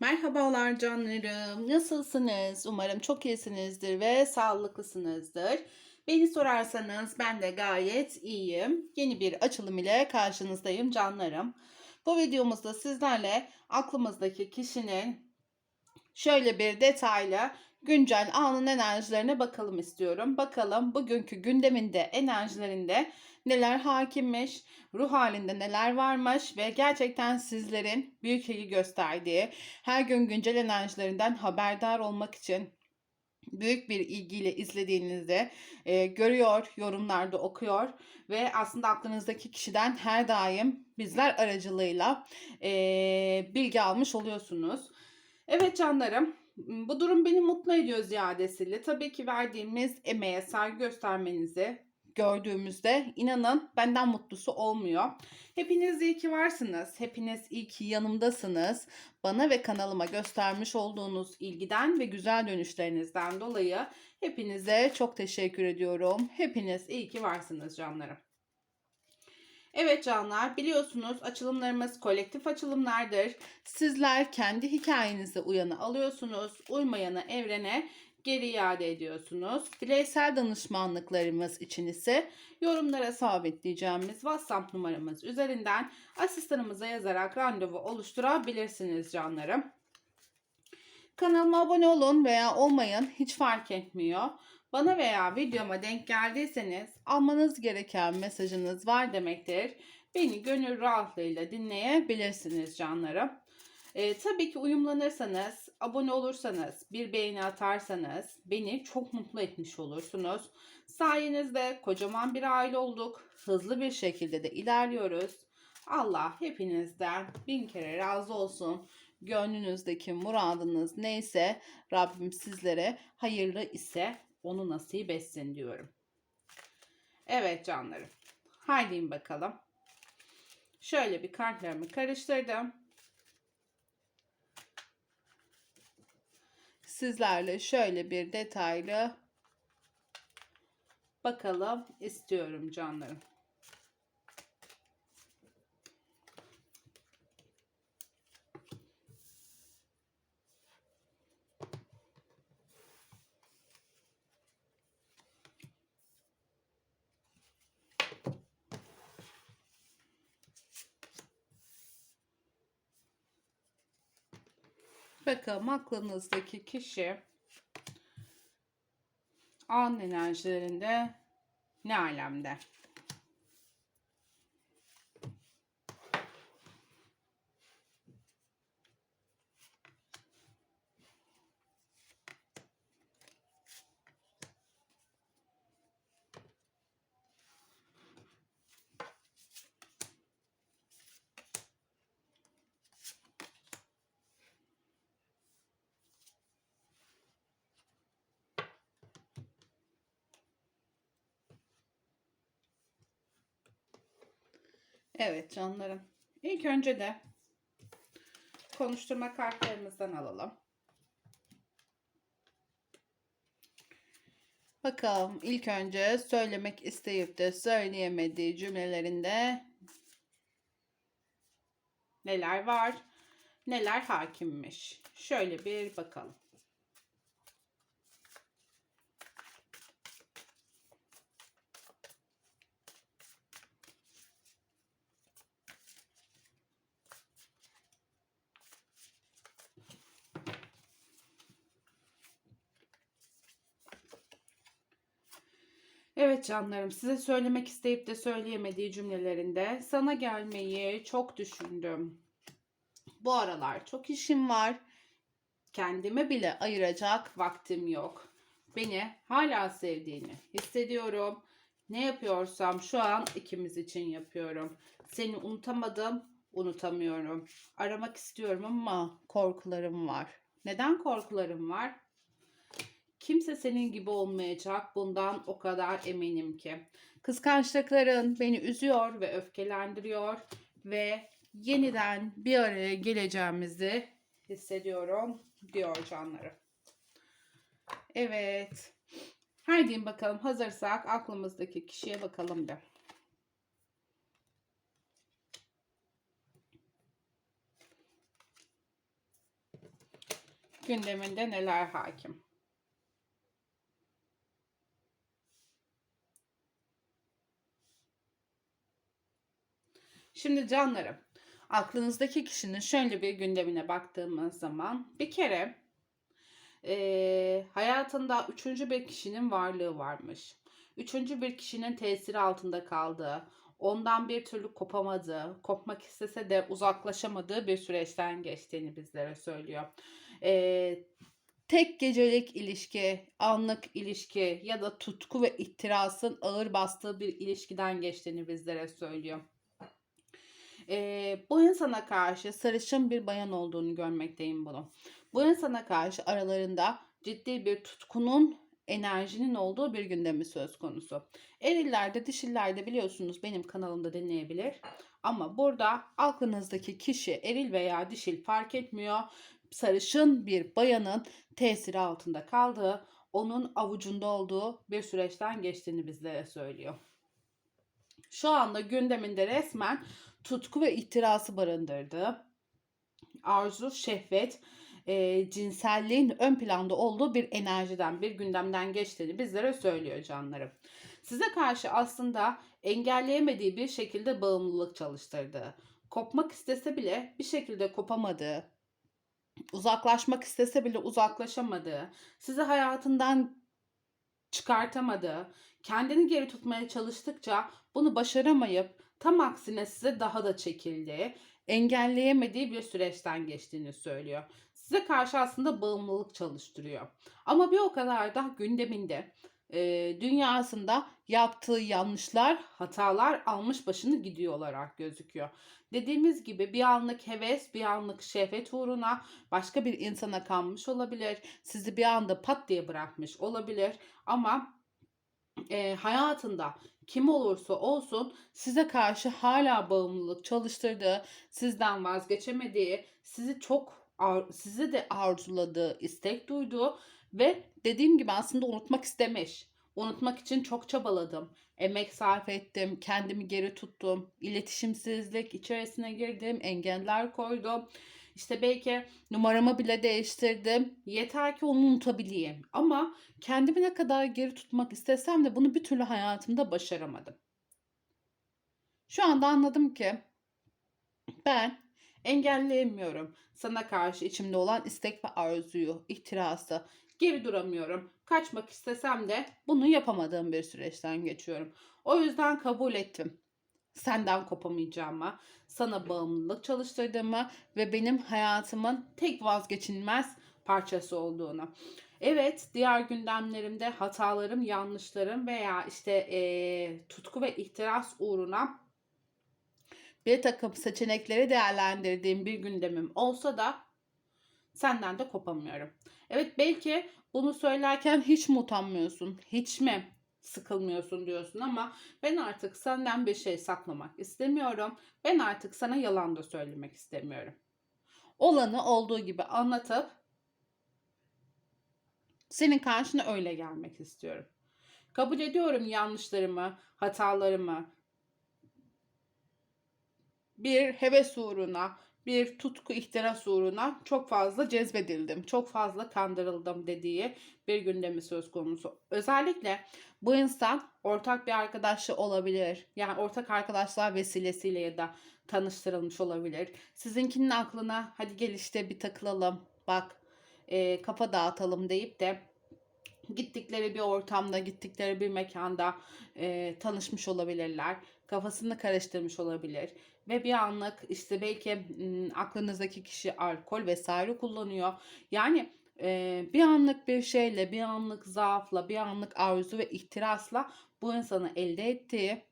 Merhabalar canlarım. Nasılsınız? Umarım çok iyisinizdir ve sağlıklısınızdır. Beni sorarsanız ben de gayet iyiyim. Yeni bir açılım ile karşınızdayım canlarım. Bu videomuzda sizlerle aklımızdaki kişinin şöyle bir detaylı güncel anın enerjilerine bakalım istiyorum. Bakalım bugünkü gündeminde, enerjilerinde neler hakimmiş, ruh halinde neler varmış ve gerçekten sizlerin büyük ilgi gösterdiği, her gün güncel enerjilerinden haberdar olmak için büyük bir ilgiyle izlediğinizi e, görüyor, yorumlarda okuyor ve aslında aklınızdaki kişiden her daim bizler aracılığıyla e, bilgi almış oluyorsunuz. Evet canlarım, bu durum beni mutlu ediyor ziyadesiyle. Tabii ki verdiğimiz emeğe saygı göstermenizi gördüğümüzde inanın benden mutlusu olmuyor. Hepiniz iyi ki varsınız. Hepiniz iyi ki yanımdasınız. Bana ve kanalıma göstermiş olduğunuz ilgiden ve güzel dönüşlerinizden dolayı hepinize çok teşekkür ediyorum. Hepiniz iyi ki varsınız canlarım. Evet canlar biliyorsunuz açılımlarımız kolektif açılımlardır. Sizler kendi hikayenize uyanı alıyorsunuz. Uymayanı evrene geri iade ediyorsunuz. Bireysel danışmanlıklarımız için ise yorumlara sabitleyeceğimiz WhatsApp numaramız üzerinden asistanımıza yazarak randevu oluşturabilirsiniz canlarım. Kanalıma abone olun veya olmayın hiç fark etmiyor. Bana veya videoma denk geldiyseniz almanız gereken mesajınız var demektir. Beni gönül rahatlığıyla dinleyebilirsiniz canlarım. Ee, tabii ki uyumlanırsanız, abone olursanız, bir beğeni atarsanız beni çok mutlu etmiş olursunuz. Sayenizde kocaman bir aile olduk. Hızlı bir şekilde de ilerliyoruz. Allah hepinizden bin kere razı olsun. Gönlünüzdeki muradınız neyse Rabbim sizlere hayırlı ise onu nasip etsin diyorum. Evet canlarım. Haydi bakalım. Şöyle bir kartlarımı karıştırdım. Sizlerle şöyle bir detaylı bakalım istiyorum canlarım. Bakalım aklınızdaki kişi an enerjilerinde ne alemde? Evet canlarım. İlk önce de konuşturma kartlarımızdan alalım. Bakalım ilk önce söylemek isteyip de söyleyemediği cümlelerinde neler var, neler hakimmiş. Şöyle bir bakalım. Evet canlarım size söylemek isteyip de söyleyemediği cümlelerinde sana gelmeyi çok düşündüm. Bu aralar çok işim var. Kendime bile ayıracak vaktim yok. Beni hala sevdiğini hissediyorum. Ne yapıyorsam şu an ikimiz için yapıyorum. Seni unutamadım, unutamıyorum. Aramak istiyorum ama korkularım var. Neden korkularım var? Kimse senin gibi olmayacak. Bundan o kadar eminim ki. Kıskançlıkların beni üzüyor ve öfkelendiriyor ve yeniden bir araya geleceğimizi hissediyorum diyor canlarım. Evet. Haydi bakalım hazırsak aklımızdaki kişiye bakalım bir. gündeminde neler hakim? Şimdi canlarım, aklınızdaki kişinin şöyle bir gündemine baktığımız zaman bir kere eee, hayatında üçüncü bir kişinin varlığı varmış. Üçüncü bir kişinin tesiri altında kaldığı, ondan bir türlü kopamadığı, kopmak istese de uzaklaşamadığı bir süreçten geçtiğini bizlere söylüyor. Eee, tek gecelik ilişki, anlık ilişki ya da tutku ve ihtirasın ağır bastığı bir ilişkiden geçtiğini bizlere söylüyor. Eee, bu insana karşı sarışın bir bayan olduğunu görmekteyim bunu. Bu insana karşı aralarında ciddi bir tutkunun, enerjinin olduğu bir gündemi söz konusu. Erillerde, dişillerde biliyorsunuz benim kanalımda dinleyebilir. Ama burada aklınızdaki kişi eril veya dişil fark etmiyor. Sarışın bir bayanın tesiri altında kaldığı, onun avucunda olduğu bir süreçten geçtiğini bizlere söylüyor. Şu anda gündeminde resmen tutku ve ihtirası barındırdığı, arzu, şehvet, e, cinselliğin ön planda olduğu bir enerjiden, bir gündemden geçtiğini bizlere söylüyor canlarım. Size karşı aslında engelleyemediği bir şekilde bağımlılık çalıştırdığı, kopmak istese bile bir şekilde kopamadığı, uzaklaşmak istese bile uzaklaşamadığı, sizi hayatından çıkartamadığı, kendini geri tutmaya çalıştıkça bunu başaramayıp tam aksine size daha da çekildiği, engelleyemediği bir süreçten geçtiğini söylüyor. Size karşı aslında bağımlılık çalıştırıyor. Ama bir o kadar da gündeminde, e, dünyasında yaptığı yanlışlar, hatalar almış başını gidiyor olarak gözüküyor. Dediğimiz gibi bir anlık heves, bir anlık şehvet uğruna başka bir insana kanmış olabilir. Sizi bir anda pat diye bırakmış olabilir. Ama e, hayatında kim olursa olsun size karşı hala bağımlılık çalıştırdığı, sizden vazgeçemediği, sizi çok sizi de arzuladığı, istek duyduğu ve dediğim gibi aslında unutmak istemiş. Unutmak için çok çabaladım. Emek sarf ettim, kendimi geri tuttum, iletişimsizlik içerisine girdim, engeller koydum. İşte belki numaramı bile değiştirdim. Yeter ki onu unutabileyim. Ama kendimi ne kadar geri tutmak istesem de bunu bir türlü hayatımda başaramadım. Şu anda anladım ki ben engelleyemiyorum sana karşı içimde olan istek ve arzuyu, ihtirası. Geri duramıyorum. Kaçmak istesem de bunu yapamadığım bir süreçten geçiyorum. O yüzden kabul ettim. Senden kopamayacağımı, sana bağımlılık çalıştırdığımı ve benim hayatımın tek vazgeçilmez parçası olduğunu. Evet, diğer gündemlerimde hatalarım, yanlışlarım veya işte eee, tutku ve ihtiras uğruna bir takım seçenekleri değerlendirdiğim bir gündemim olsa da senden de kopamıyorum. Evet belki bunu söylerken hiç mi utanmıyorsun? Hiç mi sıkılmıyorsun diyorsun ama ben artık senden bir şey saklamak istemiyorum. Ben artık sana yalan da söylemek istemiyorum. Olanı olduğu gibi anlatıp senin karşına öyle gelmek istiyorum. Kabul ediyorum yanlışlarımı, hatalarımı. Bir heves uğruna, bir tutku ihtiras uğruna çok fazla cezbedildim, çok fazla kandırıldım dediği bir gündemi söz konusu. Özellikle bu insan ortak bir arkadaşı olabilir. Yani ortak arkadaşlar vesilesiyle ya da tanıştırılmış olabilir. Sizinkinin aklına hadi gel işte bir takılalım, bak e, kafa dağıtalım deyip de gittikleri bir ortamda, gittikleri bir mekanda e, tanışmış olabilirler. Kafasını karıştırmış olabilir. Ve bir anlık işte belki aklınızdaki kişi alkol vesaire kullanıyor. Yani bir anlık bir şeyle, bir anlık zaafla, bir anlık arzu ve ihtirasla bu insanı elde ettiği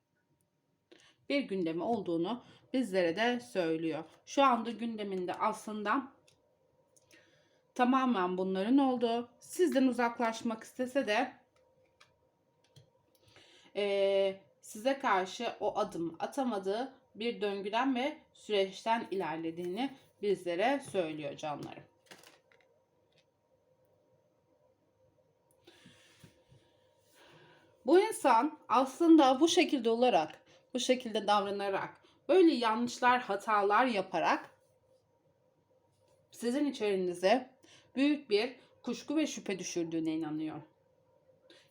bir gündemi olduğunu bizlere de söylüyor. Şu anda gündeminde aslında tamamen bunların olduğu, sizden uzaklaşmak istese de size karşı o adım atamadığı bir döngüden ve süreçten ilerlediğini bizlere söylüyor canlarım. Bu insan aslında bu şekilde olarak, bu şekilde davranarak, böyle yanlışlar, hatalar yaparak sizin içerinize büyük bir kuşku ve şüphe düşürdüğüne inanıyor.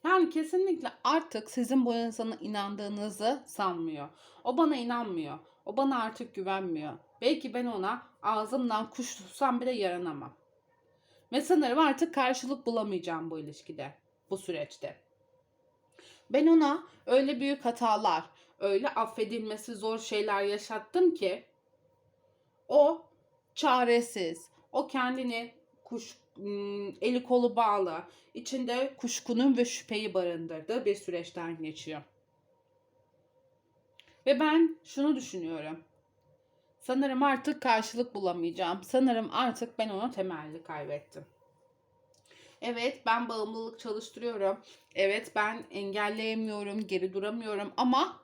Yani kesinlikle artık sizin bu insana inandığınızı sanmıyor. O bana inanmıyor. O bana artık güvenmiyor. Belki ben ona ağzımdan kuş tutsam bile yaranamam. Ve sanırım artık karşılık bulamayacağım bu ilişkide, bu süreçte. Ben ona öyle büyük hatalar, öyle affedilmesi zor şeyler yaşattım ki o çaresiz, o kendini kuş eli kolu bağlı, içinde kuşkunun ve şüpheyi barındırdığı bir süreçten geçiyor. Ve ben şunu düşünüyorum. Sanırım artık karşılık bulamayacağım. Sanırım artık ben ona temelli kaybettim. Evet ben bağımlılık çalıştırıyorum. Evet ben engelleyemiyorum, geri duramıyorum ama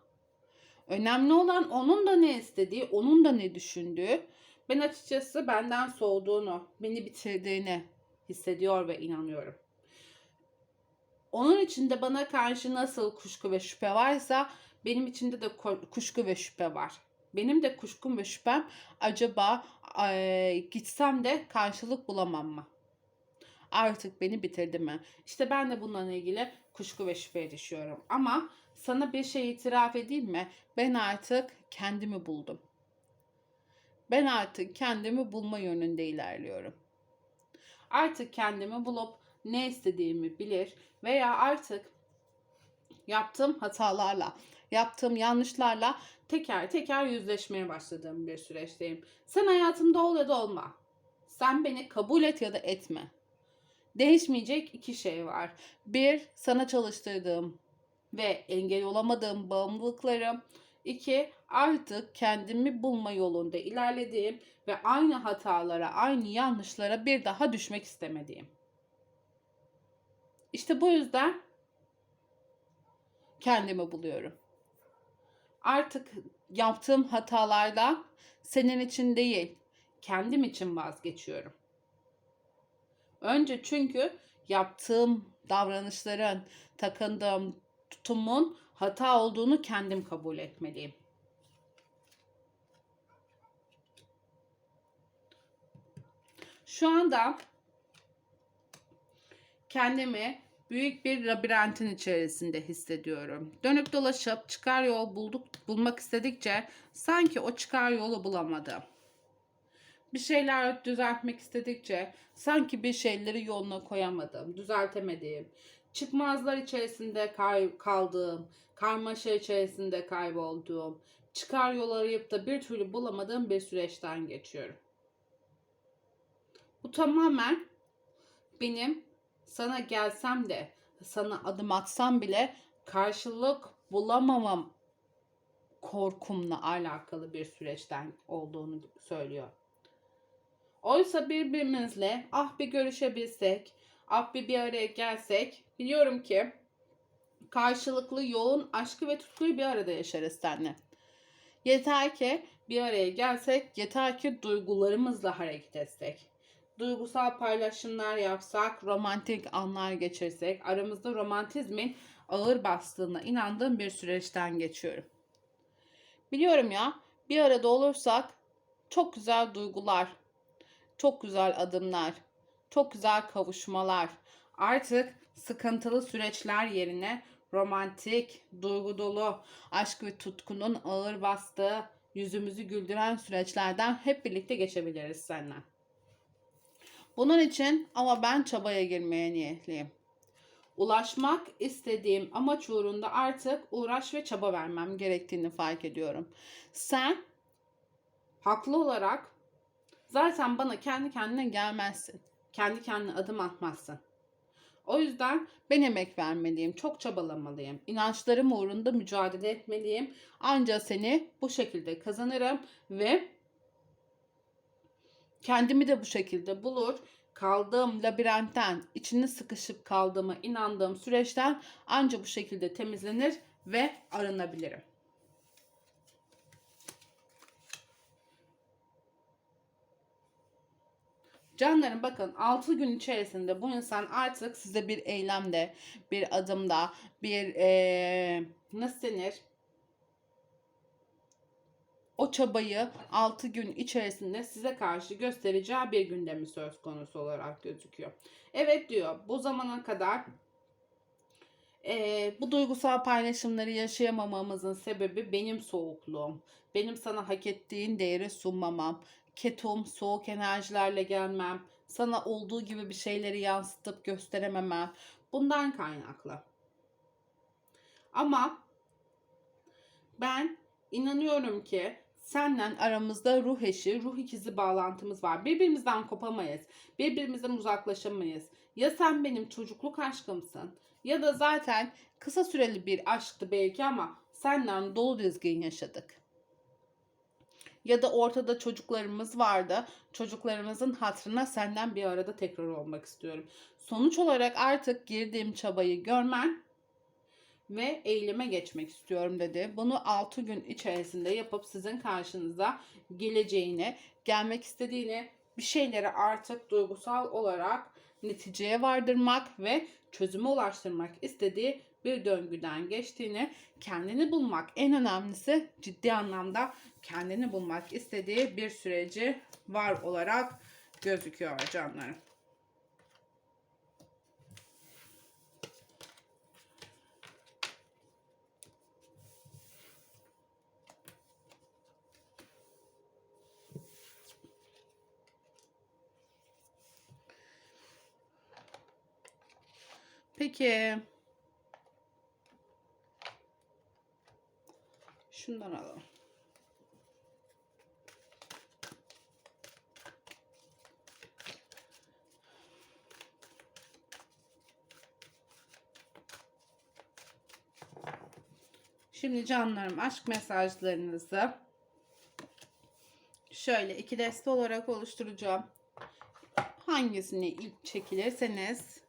önemli olan onun da ne istediği, onun da ne düşündüğü. Ben açıkçası benden soğuduğunu, beni bitirdiğini hissediyor ve inanıyorum. Onun içinde bana karşı nasıl kuşku ve şüphe varsa benim içinde de kuşku ve şüphe var. Benim de kuşkum ve şüphem acaba eee, gitsem de karşılık bulamam mı? Artık beni bitirdi mi? İşte ben de bununla ilgili kuşku ve şüpheye düşüyorum. Ama sana bir şey itiraf edeyim mi? Ben artık kendimi buldum. Ben artık kendimi bulma yönünde ilerliyorum. Artık kendimi bulup ne istediğimi bilir veya artık yaptığım hatalarla, yaptığım yanlışlarla teker teker yüzleşmeye başladığım bir süreçteyim. Sen hayatımda ol ya da olma. Sen beni kabul et ya da etme. Değişmeyecek iki şey var. Bir, sana çalıştırdığım ve engel olamadığım bağımlılıklarım. İki, artık kendimi bulma yolunda ilerlediğim ve aynı hatalara, aynı yanlışlara bir daha düşmek istemediğim. İşte bu yüzden kendimi buluyorum. Artık yaptığım hatalardan senin için değil, kendim için vazgeçiyorum. Önce çünkü yaptığım davranışların, takındığım tutumun hata olduğunu kendim kabul etmeliyim. Şu anda kendimi büyük bir labirentin içerisinde hissediyorum. Dönüp dolaşıp çıkar yol bulduk bulmak istedikçe sanki o çıkar yolu bulamadım. Bir şeyler düzeltmek istedikçe sanki bir şeyleri yoluna koyamadım, düzeltemedim. Çıkmazlar içerisinde kay- kaldığım, karmaşa içerisinde kaybolduğum, çıkar yol arayıp da bir türlü bulamadığım bir süreçten geçiyorum. Bu tamamen benim sana gelsem de, sana adım atsam bile karşılık bulamamam korkumla alakalı bir süreçten olduğunu söylüyor. Oysa birbirimizle ah bir görüşebilsek, ah bir bir araya gelsek biliyorum ki karşılıklı yoğun aşkı ve tutkuyu bir arada yaşarız seninle. Yeter ki bir araya gelsek, yeter ki duygularımızla hareket etsek. Duygusal paylaşımlar yapsak, romantik anlar geçirsek, aramızda romantizmin ağır bastığına inandığım bir süreçten geçiyorum. Biliyorum ya, bir arada olursak çok güzel duygular, çok güzel adımlar, çok güzel kavuşmalar. Artık sıkıntılı süreçler yerine romantik, duygu dolu, aşk ve tutkunun ağır bastığı, yüzümüzü güldüren süreçlerden hep birlikte geçebiliriz seninle. Bunun için ama ben çabaya girmeye niyetliyim. Ulaşmak istediğim amaç uğrunda artık uğraş ve çaba vermem gerektiğini fark ediyorum. Sen haklı olarak zaten bana kendi kendine gelmezsin. Kendi kendine adım atmazsın. O yüzden ben emek vermeliyim, çok çabalamalıyım. İnançlarım uğrunda mücadele etmeliyim. Ancak seni bu şekilde kazanırım ve kendimi de bu şekilde bulur. Kaldığım labirentten, içine sıkışıp kaldığıma inandığım süreçten ancak bu şekilde temizlenir ve arınabilirim. Canlarım bakın 6 gün içerisinde bu insan artık size bir eylemde, bir adımda, bir eee, nasıl denir? O çabayı 6 gün içerisinde size karşı göstereceği bir gündemi söz konusu olarak gözüküyor. Evet diyor bu zamana kadar eee, bu duygusal paylaşımları yaşayamamamızın sebebi benim soğukluğum. Benim sana hak ettiğin değeri sunmamam. Ketum, soğuk enerjilerle gelmem. Sana olduğu gibi bir şeyleri yansıtıp gösterememem. Bundan kaynaklı. Ama ben inanıyorum ki senden aramızda ruh eşi, ruh ikizi bağlantımız var. Birbirimizden kopamayız. Birbirimizden uzaklaşamayız. Ya sen benim çocukluk aşkımsın ya da zaten kısa süreli bir aşktı belki ama senden dolu dizgin yaşadık. Ya da ortada çocuklarımız vardı. Çocuklarımızın hatırına senden bir arada tekrar olmak istiyorum. Sonuç olarak artık girdiğim çabayı görmen ve eyleme geçmek istiyorum dedi. Bunu 6 gün içerisinde yapıp sizin karşınıza geleceğini, gelmek istediğini, bir şeyleri artık duygusal olarak neticeye vardırmak ve çözüme ulaştırmak istediği bir döngüden geçtiğini, kendini bulmak en önemlisi ciddi anlamda kendini bulmak istediği bir süreci var olarak gözüküyor canlarım. Peki. Şundan alalım. Şimdi canlarım aşk mesajlarınızı şöyle iki deste olarak oluşturacağım. Hangisini ilk çekilirseniz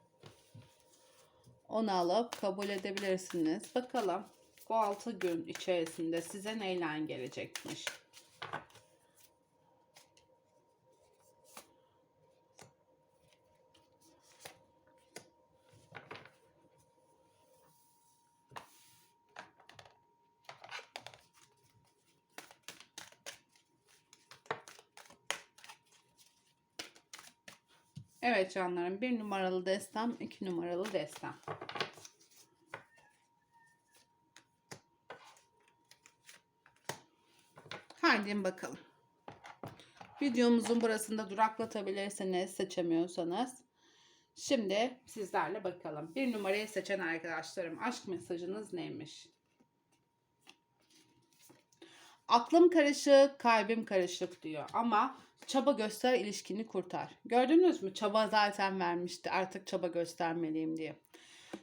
onu alıp kabul edebilirsiniz. Bakalım bu 6 gün içerisinde size neyle gelecekmiş. Evet canlarım bir numaralı destem, iki numaralı destem. Haydi bakalım. Videomuzun burasında duraklatabilirsiniz seçemiyorsanız. Şimdi sizlerle bakalım. Bir numarayı seçen arkadaşlarım aşk mesajınız neymiş? Aklım karışık, kalbim karışık diyor. Ama çaba göster, ilişkini kurtar. Gördünüz mü? Çaba zaten vermişti. Artık çaba göstermeliyim diye.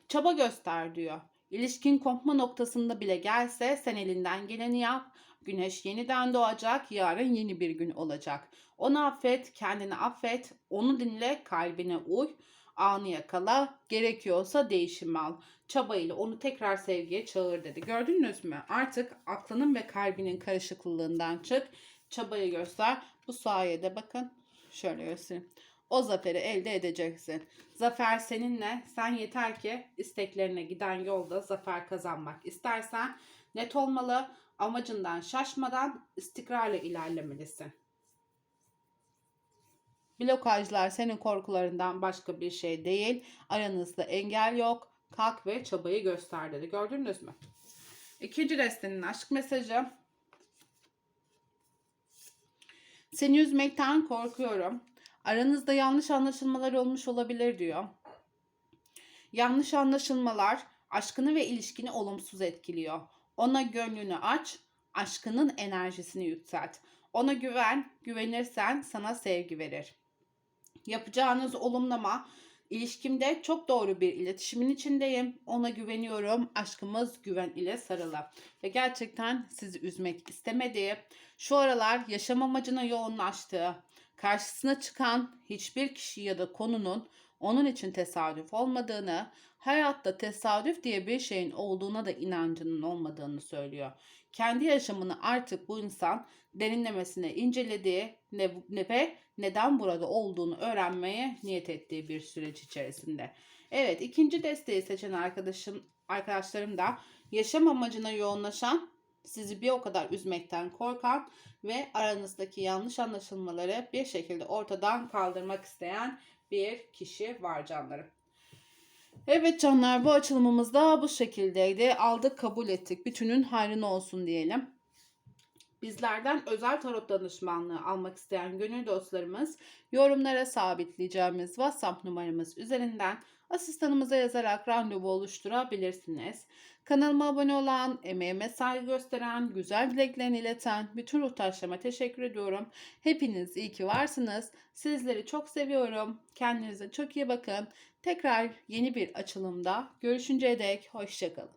Çaba göster diyor. İlişkin kopma noktasında bile gelse sen elinden geleni yap. Güneş yeniden doğacak, yarın yeni bir gün olacak. Onu affet, kendini affet, onu dinle, kalbine uy, anı yakala, gerekiyorsa değişim al. Çabayla onu tekrar sevgiye çağır dedi. Gördünüz mü? Artık aklının ve kalbinin karışıklığından çık, çabayı göster. Bu sayede bakın, şöyle göstereyim. O zaferi elde edeceksin. Zafer seninle. Sen yeter ki isteklerine giden yolda zafer kazanmak istersen net olmalı. Amacından şaşmadan istikrarla ilerlemelisin. Blokajlar senin korkularından başka bir şey değil. Aranızda engel yok. Kalk ve çabayı göster dedi. Gördünüz mü? İkinci destenin aşk mesajı. Seni üzmekten korkuyorum. Aranızda yanlış anlaşılmalar olmuş olabilir diyor. Yanlış anlaşılmalar aşkını ve ilişkini olumsuz etkiliyor. Ona gönlünü aç, aşkının enerjisini yükselt. Ona güven, güvenirsen sana sevgi verir. Yapacağınız olumlama, ilişkimde çok doğru bir iletişimin içindeyim. Ona güveniyorum. Aşkımız güven ile sarılı. Ve gerçekten sizi üzmek istemediği, şu aralar yaşam amacına yoğunlaştığı, karşısına çıkan hiçbir kişi ya da konunun onun için tesadüf olmadığını, hayatta tesadüf diye bir şeyin olduğuna da inancının olmadığını söylüyor. Kendi yaşamını artık bu insan derinlemesine incelediği ne, ve neden burada olduğunu öğrenmeye niyet ettiği bir süreç içerisinde. Evet ikinci desteği seçen arkadaşım arkadaşlarım da yaşam amacına yoğunlaşan sizi bir o kadar üzmekten korkan ve aranızdaki yanlış anlaşılmaları bir şekilde ortadan kaldırmak isteyen bir kişi var canlarım. Evet canlar bu açılımımız da bu şekildeydi. Aldık kabul ettik. Bütünün hayrına olsun diyelim. Bizlerden özel tarot danışmanlığı almak isteyen gönül dostlarımız yorumlara sabitleyeceğimiz WhatsApp numaramız üzerinden asistanımıza yazarak randevu oluşturabilirsiniz. Kanalıma abone olan, emeğime saygı gösteren, güzel dileklerini ileten bütün ruhtaşlarıma teşekkür ediyorum. Hepiniz iyi ki varsınız. Sizleri çok seviyorum. Kendinize çok iyi bakın. Tekrar yeni bir açılımda görüşünceye dek hoşçakalın.